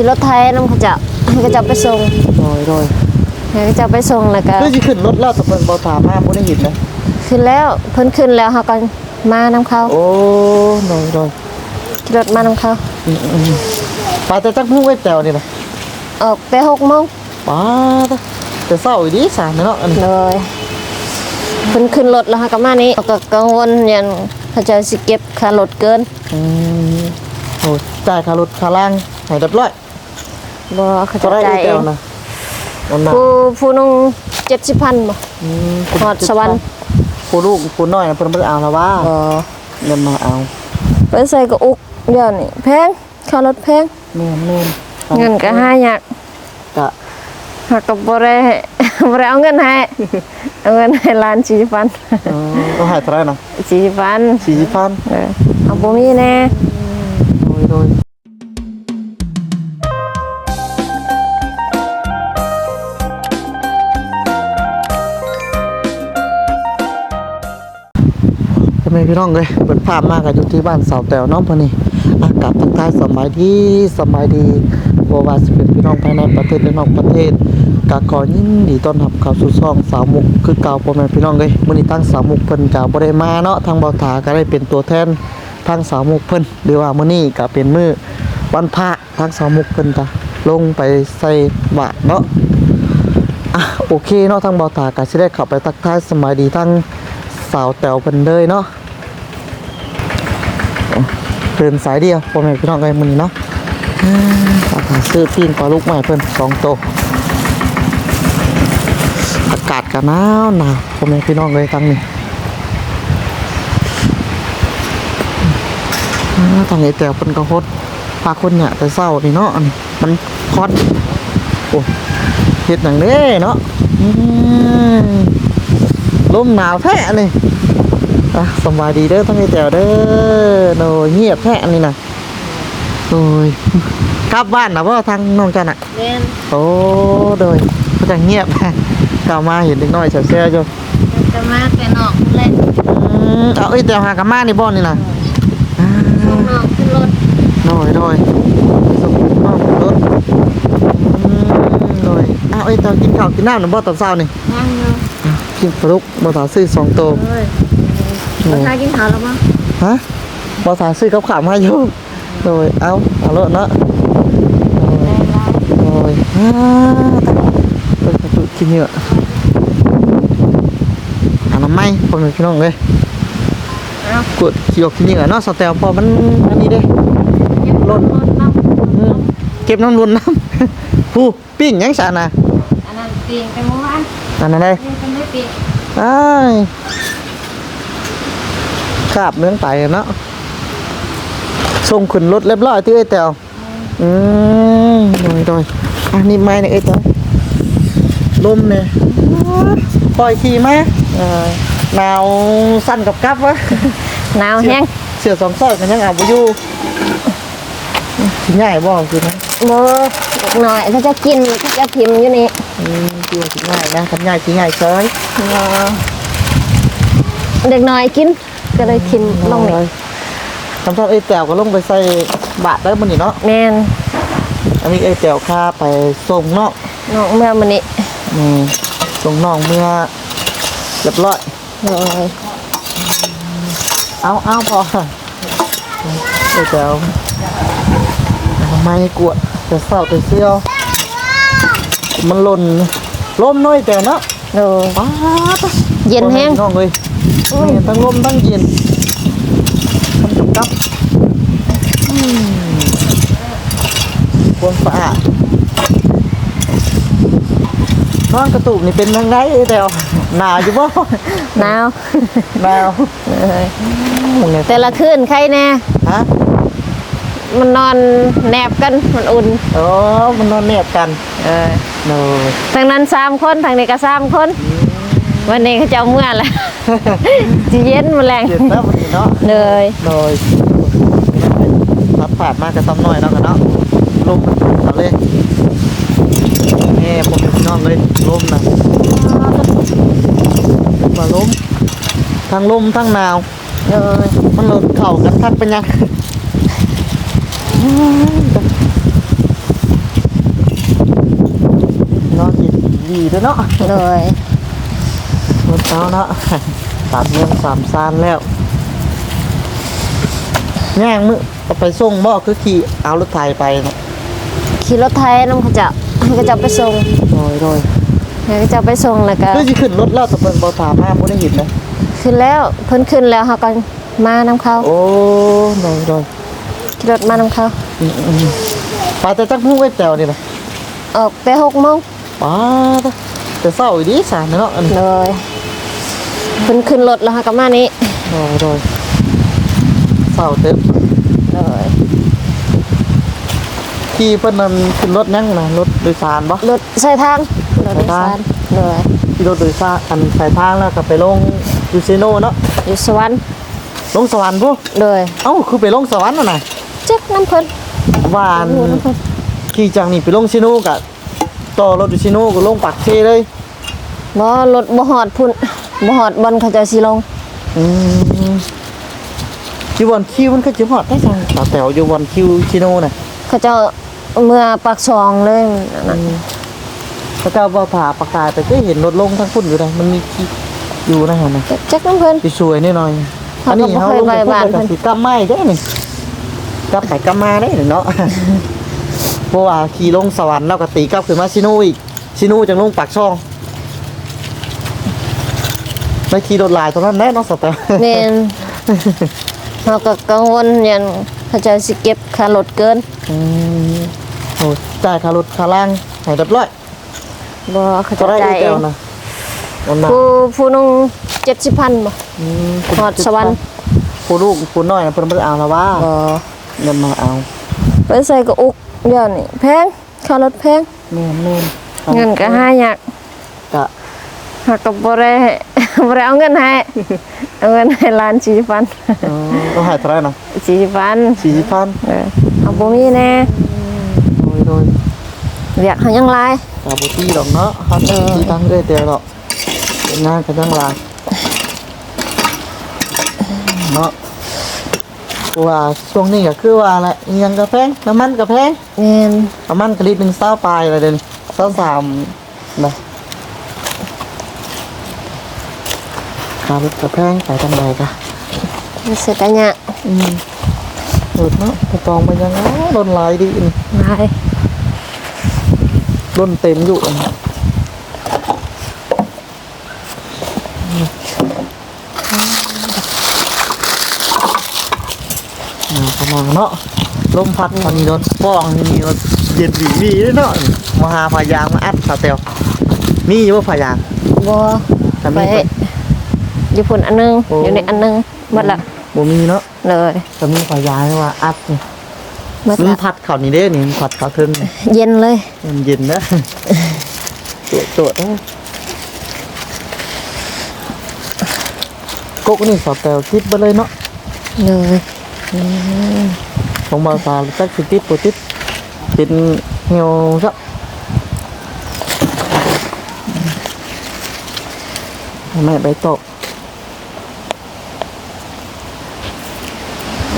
ขี่รถไทยน้ำเขาจะให้เขาจะไปส่งโดยโดยให้เขาจะไปส่งแล้วก็เพื่อจะขึ้นรถแล้วแต่เพิ่นบ่ถามมาบ่ได้เห็นนะขึ้นแล้วเพิ่นขึ้นแล้วเขาก็มาน้ำเขาโอ้โดยโดยขี่รถมาน้ำเขาอืมอืมไปแต่จักฮู้ไว้แตวนี่นะออกแต่หกโมงป้าดแต่เศร้าอีดีสามเนาะอันนี้เลยเพิ่นขึ้นรถแล้วเขาก็มานี่เขาก็กังวลยันเขาจะสิเก็บค่ารถเกินอืมโอ้จ่ายค่ารถค่าล่างให้เรียบร้อย บ่เขาก็จะได้จ่าไอ้ยแตเอวงนะนั่นน่ะผู้ผู้นุ่งเจ็ดสิบพันบ่อืมหอดสวรรค์ผู้ลูกผู้น้อยน่ะเพิ่นบ่ได้เอาแล้วว่าบ่เงินมาเอาไปใส่กระอุกเดี๋ยวนี้แพงค่ารถแพงแม่นแม่นเงินก็หายากกะหากก็บ่ได้บ่ได้เอาเงินให้เอาเงินให้ล้านสี่พันเออเอาให้เท่าไหร่นะสี่พัน40,000เออเอาบ่มีแน่โดยโดย พี่น้องเลยเปิดภาพมากกับอยู่ที่บ้านเสาแตวน้องพอนี่อากาศทักทายสมัยดีสมัยดีบว่าสิเป็นพี่น้องภายในประเทศและนอกประเทศกะขอยินดีต้อนรับเข้าสู่ช่องสาวมุกคือเก่าพ่อแม่พี่น้องเลยมื้อนี้ตั้งสาวมุกเพิ่นก็บ่ได้มาเนาะทางเบาถาก็ได้เป็นตัวแทนทางสาวมุกเพิ่นหรือว่ามื้อนี้ก็เป็นมื้อวันพระทางสาวมุกเพิ่นก็ลงไปใส่บาตรเนาะอะโอเคเนาะทางเบาตาก็สิได้เข้าไปทักทายสมัยดีทางสาวแต๋วเพิ่นเลยเนาะ เดินสายเดียวพ่อแม่พี่น้องกันมือนี้เนาะซื้อปิ้งปลาลูกใหม่เพิ่นสองโตอากาศก็หนาวหนาวพ่อแม่พี่น้องเลยทางนี้ทางไอ้แตวเป็นกระพดพาคนเนี่ยแต่เศร้านี่เนาะมันคอนโอ้เฮ็ดหนังเด้เนาะอืมลมหนาวแท้นี่ อะสำบายดีเด้อทั้งไอ้แตวเด้อโดยเงียบแท้นี่นะโดยกลับบ้านนะว่าทางน้องจันอะแม่นโอ้โดยก็จะเงียบกลับมาเห็นเด็กน้อยแซ่ๆอยู่จะมาแต่นอกเลยอืมเอาไอ้แตวหากลับมานี่บ่นี่นะอ่าส่งนอกขึ้นรถโดยโดยส่งข้าวรถอืมโดยอ้าวไอ้ตอนกินข้าวกินน้ำหรือบ่ตอนเช้านี่นั่งอยู่อะกินปลาลูกบ่ถาซื้อสองโตว เอ้ยโอ้ราคากินข้าวแล้วมั้งฮะบ่ถาซื้อกับขาวมาอยู่โดยเอาเอารถเนาะโดยอ่าตายเปิดประตูกินเยอะอนามัยพ่อแม่พี่น้องเอ้ยกดขี้ออกขี้เหงื่อเนาะสแตลพอมันอันนี้เด้เก็บรถรถน้ำอืมเก็บน้ำรุนน้ำผู้ปิ้งยังซะนะอันนั้นเตียงไปเมื่อวานอันนั้นเลยนี่เป็นไม่ปียกอ้าย ขาบเนื้อไตเนาะส่งขึ้นรถเรียบร้อยที่ไอ้แตวอืมโดยโดยอันนี้ไม่เนี่ยไอ้แตวลมเนี่ยปล่อยขี่มาเออหนาวสั้นกับกับวะหนาวแห้งเสือสองซอยกันยังเอาไปอยู่สิง่ายบ่คือนะโบหน่อยเขาจะกินเขาจะพิมพ์อยู่นี่อืมคือว่าสิง่ายนะทำง่ายสิง่ายเฉยบ่เด็กน้อยกิน ก็เลยกินลงนี่ทำทอดไอ้แตวก็ลงไปใส่บาทได้มันนี่เนาะแม่นอันนี้ไอ้แตวค่าไปส่งเนาะน้องเมื่อมันนี่อืมส่งน้องเมื่อเรียบร้อยโอ้ยเอาเอาพอไอ้แตวทำไมกวดจะเศร้าแต่เซี่ยว มันหล่นล้มน้อยแต่เนาะโอ้ยป้าดเย็นแห้งน้องเลยนี่ ทั้งลมทั้งเย็นทั้งกับกับอืมความสะอาดนอนกระตุกนี่เป็นยังไงไอ้แตวหนาวอยู่บ่หนาวหนาวเออมึงไงแต่ละคืนใครแน่ฮะมันนอนแนบกันมันอุ่นโอ้มันนอนเนียบกันเออโนทางนั้นสามคนทางนี้ก็สามคน วันนี้เขาจะเอาเมื่อแหละ จีเย็นมาแรงเย็นแนเนาะเลยเลยพับผ่านมากกระซ้ำหน่อยเนาะกันเนาะลมเอาเลยแง่ผมอยู่นอกเลยลมนะมาลมทั้งลมทั้งหนาวเลยมันหล่นเข่ากันทักเป็นยังเนาะดีด้วยเนาะเลยหมเช้าเนาะ สามเมืองสามซานแล้วย่างมือเอาไปส่งบ่คือขี่เอารถไถไปเนาะขี่รถไทยน้ำเขาจะให้เขาจะไปส่งโดยโดยให้เขาจะไปส่งแล้วก็คือสิขึ้นรถแล้วแต่เพิ่นบ่ถามมาบ่ได้เห็นนะขึ้นแล้วเพิ่นขึ้นแล้วเขาก็มานํเขาโอ้โดยโดยขี่รถมานํเขาอืมอืมไปแต่จักพุ่งไว้แตวนี่นะออกแต่หกโมงป้าดแต่เศร้าอีดีสารเนาะอันนี้เลย เพิ่นขึ้นรถแล้วเขาก็มานี้โดยโดยเศร้าเต็มเลยขี่เพิ่นนั่นขึ้นรถนั่งนะรถโดยสารบ่รถใส่ทางรถโดยสารเลยขี่รถโดยสารอันสายทางแล้วก็ไปลงยูซิโนเนาะอยู่สวรรค์ลงสวรรค์พุเลยเอ้าคือไปลงสวรรค์น่ะนะจักน้ำเพิ่นว่าอันโอ้น้ำเพิ่นขี่จากนี่ไปลงซิโนกะต่อรถยูซิโนก็ลงปักเทเลยบ่รถบ่ฮอดพุ่น บ่ฮอดบอนเขาจะสิลงอืมอยู่วันคิวมันก็จะฮอดได้จังสาวแต๋วอยู่วันคิวซิโนน่ะเขาเจะเมื่อปากซองเลยนั่นน่ะพระเจ้าบ่ผ่าประกายไปก็เห็นรถลงทั้งพุ่นอยู่เลยมันมีที่อยู่นะฮะนะจักจักน้ำเพิ่นสวยๆนิดหน่อยเขาก็บ่เคยไปบ้านเพิ่เพิ่นนสิกลับมาอีกได้นี่กลับไปกลับมาได้เนาะ เพราะว่าขี่ลงสวรรค์แล้วก็ตีกลับขึ้นมาซิโนอีกซิโนจังลงปากช่อง ไม่ขี่รถลายตรงนั้นแน่เนอนสตาร์แม่นเขาก็กังวลยันเขาเจะสิเก็บค่ารถเกินอืมโอ้จ่ายค่ารถค่าล่างให้เรียบร้อยบ่เขาจะจะได้จ่าอียกเอแล้วงนะวันนั้นผู้ผู้นึง70,000บ่อืมฮอดสวรรค์ผู้ลูกผู้น้อยนะเพิ่นบ่ได้เอาแล้วว่าบ่เงินมาเอาไปใส่กระอุกเดี๋ยวนี้แพงค่ารถแพงแม่นแม่นเงินก็หายากกะ หากก็บ่ได้บ่ได้เอาเงินให้เอาเงินให้ล้าน40,000เออต้องให้เท่าไหร่นะ40,000สี่สิบพันเออเอาบ่มีแน่โดยโดยเรียกเขายังหลายกาบุตี้ดอกเนาะเขาจะตีตั้งเรื่อยเดียวหรอกเป็นงานกันยังลางเนาะเพราะว่าช่วงนี้ก็คือว่าแหละอิหยังกระแพงน้ำมันกระแพงแม่นน้ำมันกระลิตรหนึ่งเศร้าปลายอะไรเด่นเศร้าสามนะ ค่ารถกระแพงไปทางใดกะมันเสร็จแล้วเนี่ยอืมเปิดเนาะกระตองมันยังอ๋อล้นหลายดีนี่หลายล้นเต็มอยู่อันนี้อ่าประมาณเนาะลมพัดตอนนี้รถป้องนี่รถเย็นหวีวีด้วยเนาะมาหาพายางมาอัดสาเตลมีอยู่ว่าพายางบ่แต่ไปมีเพิ่น อยู่พุ่นอันหนึงโอ้ อยู่ในอันหนึงหมดละบ่มีเนาะเลยแต่มีพายางว่าอัดนี่หมดมันละพัดเข่านี่เด้นี่มันพัดเข่าเทิงนี่เย็นเลยมันเย็นนะตัวตัวเด้อกุ๊กนี่สอดแตวคิดไปเลยเนาะเลยของบาซาจักสิติดบ่ติดเป็นเหี่ยวซับแม่ใบโตะอ้า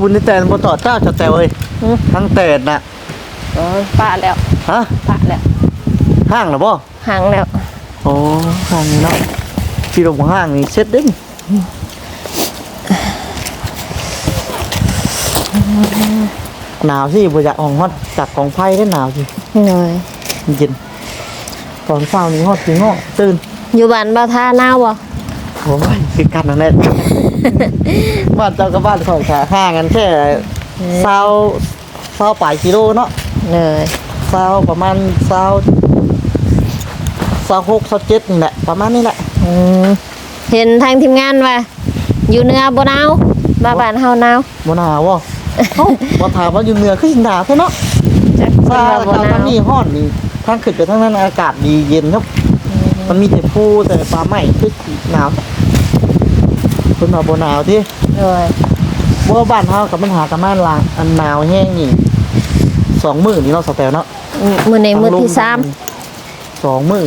บุญนี่แต่บ่ต่อเจ้าจะแตวเอ้ยทั้งแต่น่ะเออปะแล้วฮะปะแล้วห้างเหรอบ่หางแล้วโอ้ห้างนี่เนาะที่ลงห้างนี่เซ็ตเด้งหนาวสิบ่อยากออกฮอดจากกองไฟได้หนาวสิเลยเย็นตอนเช้านี่ฮอดจริงเนาะตื่นอยู่บ้านบ่าวท่าหนาวบ่โอ้ยคือกันนั่นแหละ บ้านเจ้ากับบ้านข่อยค่ะห่างกันแค่เศร้าเศร้าปลายกิโลเนาะเลยเศร้าประมาณเศร้าเศร้าหกเศร้าเจ็ดนี่แหละประมาณนี้แหละอืมเห็นทางทีมงานว่า อยู่เหนือบ่หนาวมาบ้านเฮาหนาวบ่หนาวบ่เอ้าบ่ถามว่าอยู่เหนือคือสิหนาวแท้เนาะจักทราเพิ่นว่าบ่หนาทางวนี้ฮ้อนนี่ทางขึ้นไปทางนั้นอากาศดีเย็นครับ มันมีแต่ภูแต่ป่าไม้คือหนาว เพิ่นว่าบ่หนาวที่เลยบ่บ้านเฮากับมันหากันมาลางอันหนาวแห้งนี่สองมื้อนี่เนาะสแตลเนาะอืมมื้อนี้มื้อที่สามสองมื้อ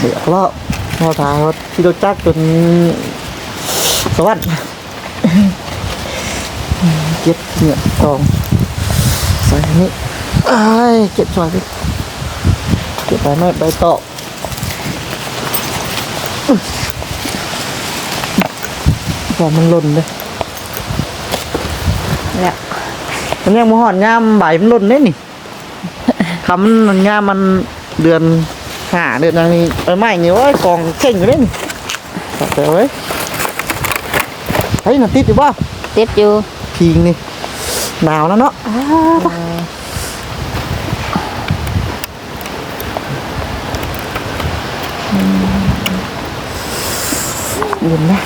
เดือดแล้วพอทางรถที่รถจักรจนสวัสดิ์เก็บเหงื่อตองใส่อันนี้ไอ้ายเก็บสวยดิ เก็บไปไม่ใบตอกพอมันหล่นเลยแล้วมันยังมหอดงามใบมันหล่นเลยนี่คำมันงามมันเดือนหาเดือนอะไรนี่ไปไม้นี่โอ้ยกองเข่งอยู่เลยนี่ตัดแต่เว้ยเฮ้ยน่ะติดอยู่ป่ะติดอยู่พิงนี่หนาวแล้วเนาะ เย็นนะ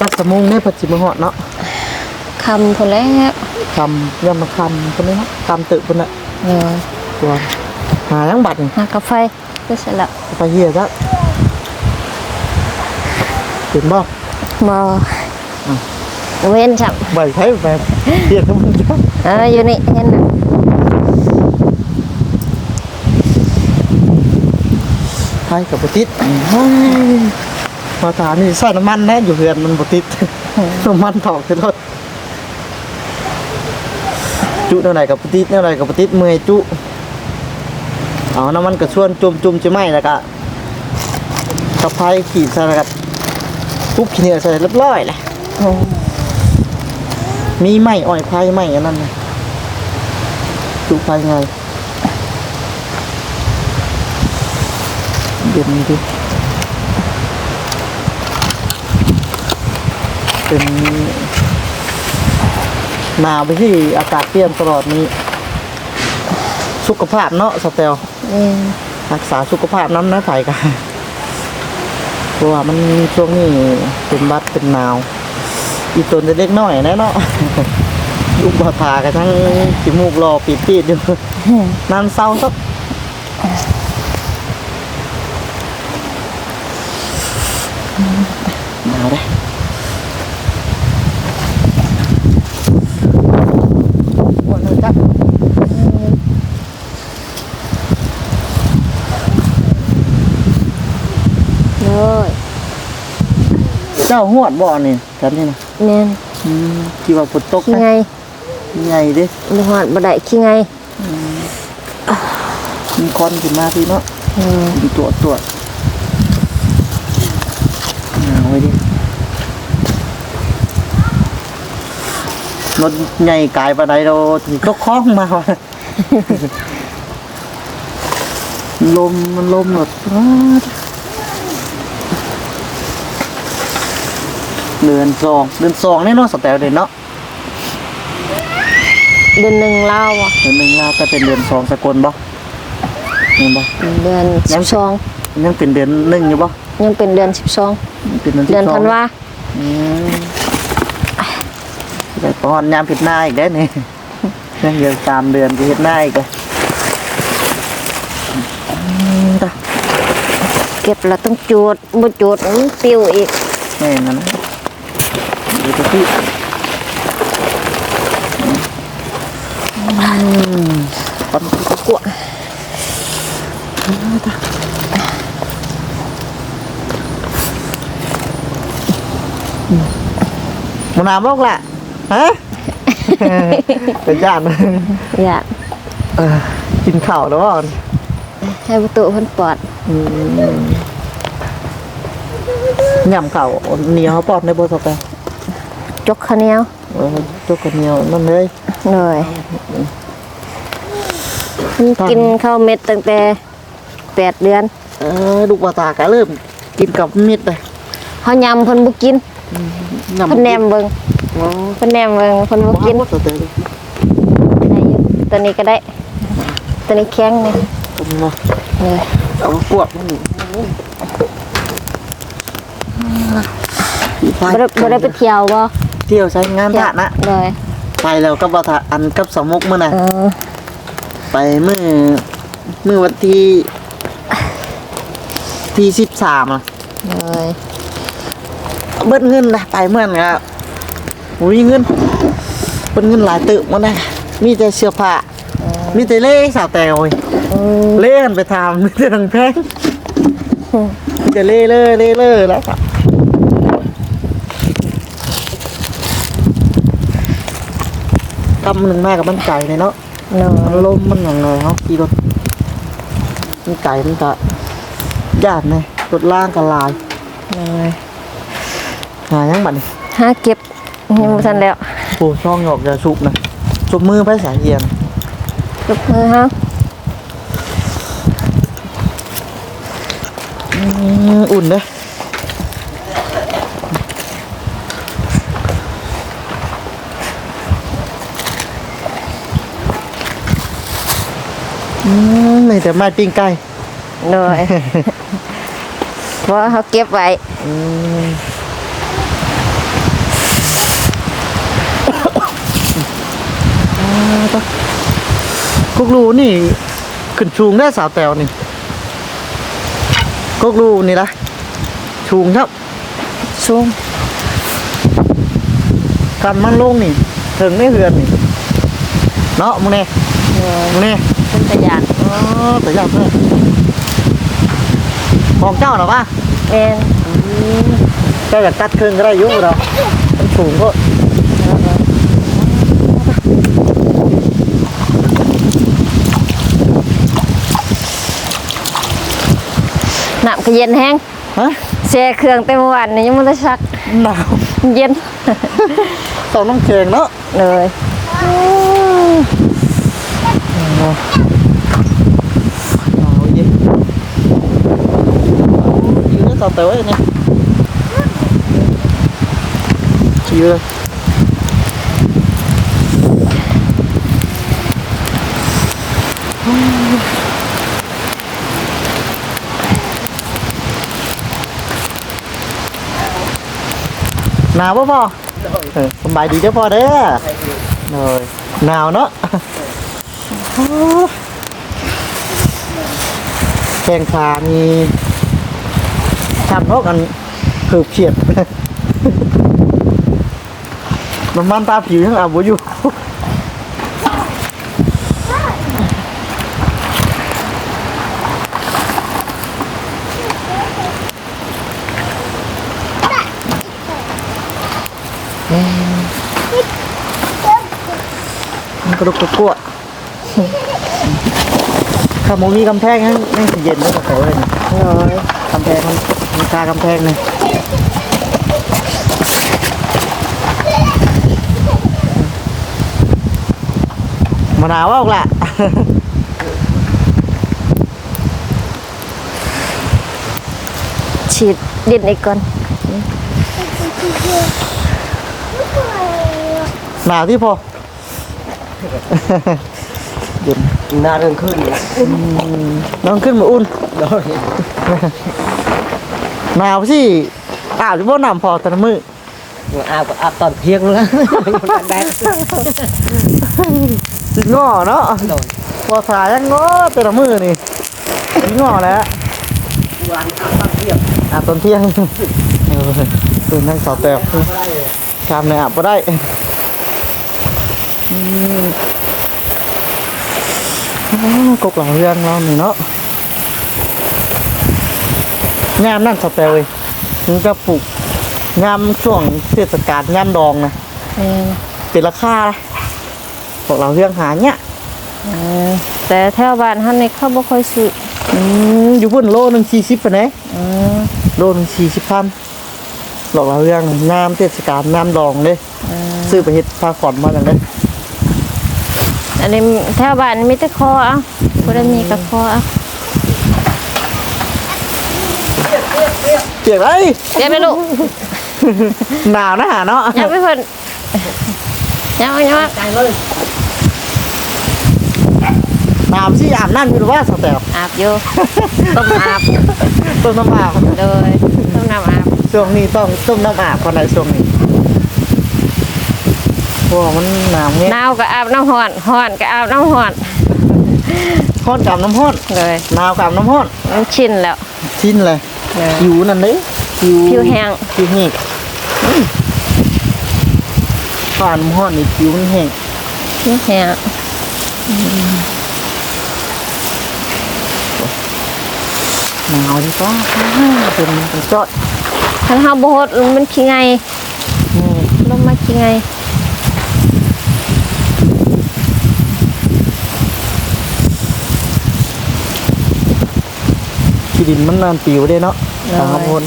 ตักสมุงเนี่ยปัจจิมหอดเนาะคำคนแล้วคำย่ำมาคำคนนี้เนาะคำตึกคนละเออตัวหายังบัตรนี่หากาแฟก็เสร็จแล้วไปเฮียจ้ะถึงบ่บ่เว้นจับใบใช้แบบเฮียทั้งมันจ้ะเอออยู่นี่เห็นน่ะ ใช้กับปติดเฮ้ยมาถามนี่ใส่น้ำมันแน่อยู่เฮือนมันปติดน้ำมันถอกขึ้นรถจุเท่าไหร่กับปติดเท่าไหร่กับปติดเมื่อยจุเอาน้ำมันกระชวนจุ่มจุ่มจะไหมแล้วก็กระไพขีดใส่แล้วก็ปุ๊บขี้เหนียวใส่เรียบร้อยเลยอืมมีไหมอ้อยไผ่ไหมอันนั้นนะจุไผ่ไง เย็นดิเป็นหนาวไปที่อากาศเปลี่ยนตลอดนี้ สุขภาพเนาะสเตลเออรักษาสุขภาพน้ำนะไผ่กันเพราะว่ามันช่วงนี้เป็นบัดเป็นหนาว อีตนจะเล็กน้อยแน่เนาะลูกบาทากันทั้งจมูกรอปิดปีดอยู่นานเศร้าสัก หนาวเลยอ้วนเลยจ้ะเลยเจ้าหวดบ่อนี่กันนี่นะแม่นอืมที่ว่าฝนตกขี้นะไงใหญ่เดิบ่ฮอดบ่ได้ขี้ไงมีคอนขึ้นมาพี่เนาะเออมีตัวจตรวจหนาวไว้ดิ รถใหญ่กายปานใดเราถึงก็คล้องมาวะลมมันลมหมดเดือนสองเดือนสองนี่เนาะสแตลเดือนเนาะเดือนหนึงลาวอะเดือนหนึ่งลาวแต่เป็นเดือนสองสกลบ่เห็นบ่เดือนยัง12ยังเป็นเดือนหนึ่งอยู่บ่ยังเป็นเดือน12เป็นเดือนเดือนสิบสธังนวา อืมแต่ปอนยามผิดหน้าอีกได้นี่ยังเดือนสามเดือนจะเห็นหน้าอีกเลยอืมตาเก็บแล้วต้องจูดบ่จูดมันปลิวอีกแม่นั่นนะดูตัวที่ปันตะกั่วมันน้ำบอกละ ฮะ เป็นญาติอยากเออกินข้าวแล้วบ่ให้ประตูเพิ่นปลอดยำข้าวเหนียวเขาปอดในโบสถ์ไปจกข้าวเหนียวเออจุกกันเหนียวนั่นเลยเลยกินข้าวเม็ดตั้งแต่แปดเดือน เออลูกวาตากะเริ่ม กินกับมิดเลยเขายำเพิ่นบ่กินยำ เพิ่นแนมเบิ่งอ๋อเพิ่นแนมเบิ่งเพิ่นบ่กิกินนว่าตัวเตยได้อยู่ตัวนี้ก็ได้ ตัวนี้แข็งนี่ผมมาเลยเอาปวดมันบ่ได้บ่ได้ไปเที่ยวบ่เที่ยวใช้งานทะนะเลยไปแล้วก็บาทะอันกับสมุกมื่อน่ะเออไปเมื่อเมื่อวันที่ที่สิบสามอะเลย เบิดเงินนะไปเมื่อนั้นครับอุ้ยเงินเบิดเงินหลายตึกมันนะมีแต่เสื้อผ้ามีแต่เล่สาวแตวเว้ยเล่กันไปทำมีแต่ทางแพงมีแต่เล่เล่เล่เล่แล้วก็กำหนึ่งมากับมันไก่เลยเนาะมันยลมมันอย่างไรเนาะขี่รถมันไก่มันกะยากไงรถล่างกับลายโดย หายังบัดนี่หาเก็บยังบ่ทันแล้วโอ้ช่องหยอกอย่าสุกนะสุกมือไปสายเอียนยกมือเฮาอืมอุ่นเด้ออืมนี่แต่ไม้ปิ้งไก่ โดย เพราะเขาเก็บไว้ อืมอ่าต่อ กุกรูนี่ ขึ้นชูงได้สาวแตวนี่กุกรูนี่ละชูงครับสูงกันมันลงนี่ ถึงไม่เหือนนี่ เนาะมึงเน่โดยมึงเน่เป็นตะยานอ๋อแต่ยากเลยของเจ้าเหรอวะแม่นเจ้าอยากตัดครึ่งก็ได้อยุ่งเรามันสูงก็ ก็เย็นแห้งฮะแช่เครื่องเต็มอวันนี่ยังบ่ได้ซักหนาวเย็น ต้องน้ำแข็งเนาะเลยหนาวเย็นยืนต่อเต๋อเนี่ยยืน หนาวป่ะพ่อเออสบายดีเด้อพ่อเด้อเลยหนาวเนาะแข้งขามีทำเท่ากันคืบเฉียดมันมันตาผิวยังอาบอยู่ ระดุกกระกวดถ้าโมมีกำแพงนั่นนั่นสิเย็นเลยกับเขาเลยนะเลยกำแพงมันมันคากำแพงเลยมะนาวว่าออกละฉีดดินอีกก่อนหนาวที่พอ เย็นหน้าเรื่องขึ้นน้องขึ้นมาอุ่นโดยหนาวสิอาบจะบ่น้ำพอแต่ละมืออาบอาบตอนเที่ยงแล้วได้จิงอเนาะโดยพอสายยังงอแต่ละมือนี่จิงอแล้ววันอาบตอนเที่ยงอาบตอนเที่ยงเออตื่นทั้งสาวแตวก็ได้เลยชามในอาบก็ได้อืมอ๋อ กกหลังเรื่องเรานี่เนาะงามนั่นสาวแตวเว้ยถึงจะปลูกงามช่วงเทศกาลงามดองนะแม่นเป็นราคานะบอกเราเรื่องหาเนี่ยเออแต่แถวบ้านเฮานี่เขาบ่ค่อยซื้ออืมอยู่พุ่นโลหนึ่งสี่สิบปะเนี่ยเออโลหนึ่งสี่สิบพันหลอกเราเรื่องงามเทศกาลงามดองเลยเออซื้อไปเฮ็ดผ้าขอนมาอย่างเลย อันนี้แถวบ้านมีแต่คอเอะบ่ได้มีกับคอเอะเปียกไรเดี๋ยวไปลูกหนาวนะหาเนาะยังไม่เพิ่นยังยังใจเลยหนาวสิอาบน้ำอยู่หรือว่าสแตลอาบอยู่ต้มอาบต้มน้ำอาบเลยต้มน้ำอาบช่วงนี้ต้องต้มน้ำอาบคนไหนช่วงนี้เพราะว่ามันหนาวเงี้ยหนาวก็อาบน้ำร้อนร้อนก็อาบน้ำร้อนฮ้อนกับน้ำฮ้อนเลยหนาวกับน้ำฮ้อนมันชินแล้ว ชิ้นเลยเลยผิวนั่นเลยผิวผิวแห้งผิวแห้งอืมผ่านน้ำฮ้อนนี่ผิวมันแห้งนี่แห้งหนาวที่ฟ้าเป็นกระจอดคันเฮาบ่ฮดมันขี้ไงนี่ลมมาขี้ไง ที่ดินมันนานปิวได้เนาะเลยทางข้างบน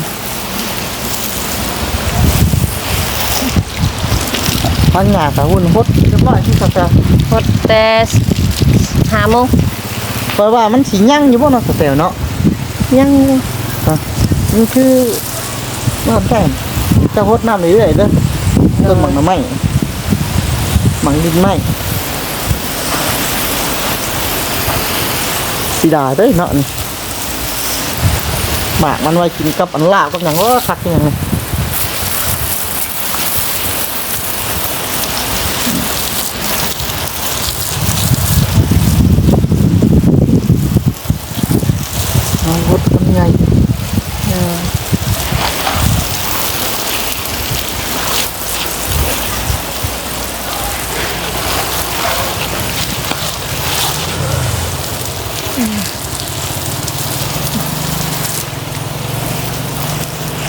ทางหน้ากับหุ่นพดเรียบร้อยที่สแตลพดแต่หาโมงเพราะว่ามันสิยั่งอยู่บ่เนาะสแตลเนาะยังอยู่มันคือน้ำแข็งจะพดน้ำเรื่อยๆเด้อต้นหมังน้ำไม้หมังดินไม้สีดาเด้อเนาะนี่ หมากมันไว้กินกับอันลาบกับอย่างว่าคักอย่างนี้เอาพดมันใหญ่ เออ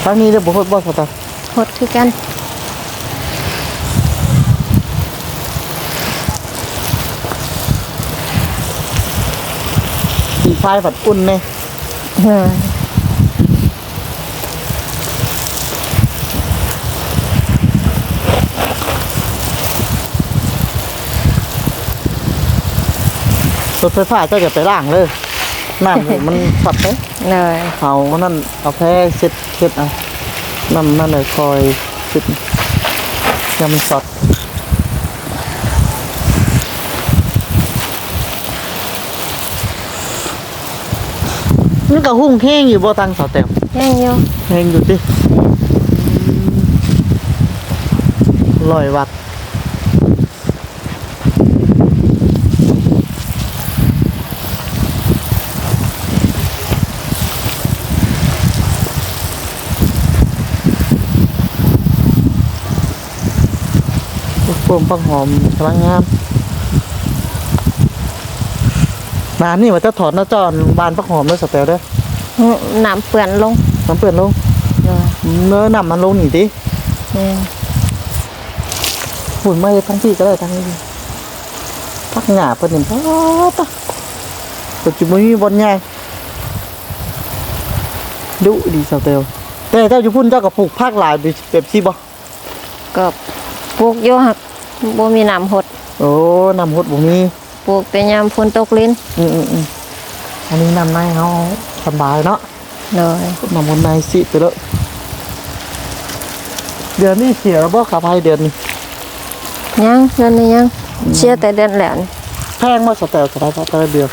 ทางนี้เด้อบ่พดบ่สตาร์พดคือกันสีไฟผัดอุ่นเนี่ยเออรถไฟฟ้าเจ้าจะไปล่างเลย น้ำนี่มันสัดเลยเลยเอานั่นเอาแพ้เช็ดเช็ดเอาน้ำนั่นเลยคอยเช็ดอยังมันสดนี่ก็หุ่งแห้งอยู่บ่ตังสาวแต้มยังอยู่แห้งอยู่ดิลอยวัด ปมปังหอมกำลังงามนานนี่ว่าจะถอนหน้าจอนบานปักหอมด้วยสเตลเด้อน้ำเปื่อนลงน้ำเปื่อนลงเลยเนื้อน้ำมันลงหนีดินี่หุ่นไม่ทั้งที่ก็ได้ทั้งนี้ดิพักหงาเพิ่นเห็นป๊าปะปัจจุบันมีบอลใหญ่ดุดีสเตลแต่เจ้าอยู่พุ่นเจ้าก็ปลูกภาคหลายแบบแบบซี่บ่ก็ปลูกอยู่หัก บ่มีน้ำหด โอ้น้ำหดบ่มีปลูกแต่ยามฝนตกลิ้นอืมอืมอืมอันนี้น้ำในเขาสบายเนาะเลยมาบนในสิไปแล้วเดือนนี้เสียแล้วบ่ขับให้เดือนนี้ยังเดือนนี้ยังเสียแต่เดือนแล้วนี่แพงมาสแตลสบายแต่ละเดือน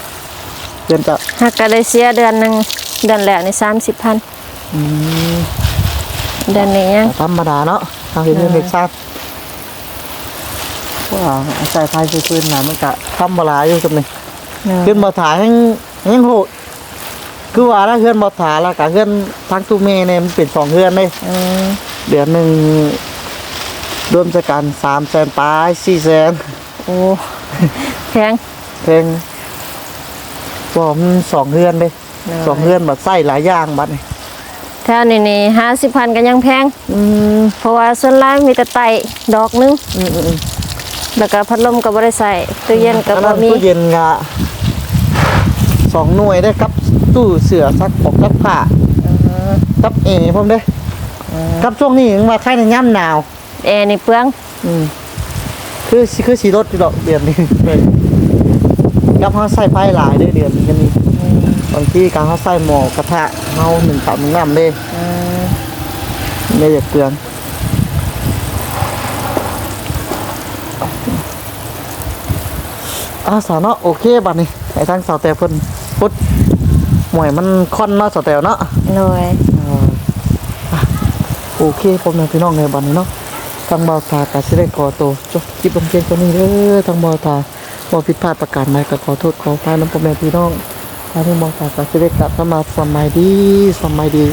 เดือนจะหักก็ได้เสียเดือนหนึงเดือนแล้วนี่30,000อืมเดือนนี้ยังธรรมดาเนาะทางเห็นเรื่องเด็กชาติ ว่าใส่ไฟฟื้นๆนะมันกะทำบลาอยู่จังนี่เลยขึ้นมาถ่ายยังยังโหดคือว่าถ้าเฮือนบ่ถ่ายแล้วกะเฮือนทางตู้เมเนี่ยมันเป็นสองเฮือนเลยอืมเดือนหนึ่งรวมจากกันสามแสนปลายสี่แสนโอ้แพงเพลงบอกมันสองเฮือนเลยเลยสองเฮือนบัดไส้หลายอย่างบัดนี่แถวนี้นี่50,000ก็ยังแพงอืมเพราะว่าส่วนหลายมีแต่ไตดอกหนึงอืมอืมอืม แล้วก็พัดลมก็บ่ได้ใส่ตู้เย็นก็อันบ่นั้นมีตู้เย็นกะสองหน่วยได้ครับ ตู้เสือซักออกซักผ้ากับเอพร้อมเด้กับช่วงนี้ยังมาใครในย่ำหนาวแอร์นี่เปลืองอืมคือสิคือสีรถอยู่ดอกเดือนนี้กับเขาใส่ไฟหลายเด้อเดือนนี้กันนี้บางทีการเขาใส่หม้อกระทะเขาหนึ่งตับหนึ่งน้ำเด้อืมไม่อยากเปลือง อาสาวเนาะโอเคบัดนี้ไอ้ทางสาวแต่เพิ่นพุดหมวยมันค่อนเนาะสาวแต่เนาะเลยอ่าอะโอเคผมนะพี่น้องในบัดนี้เนาะทางเบาตากาสิได้ขอตัวจบคลิปลงเพียงตัวนี้เด้อทางเบาตาบ่ผิดพลาดประการใดก็ขอโทษขออภัยน้ำพ่อแม่พี่น้องทางที่เบาตากาสิได้กลับเข้ามาสมัยดีสมัยดี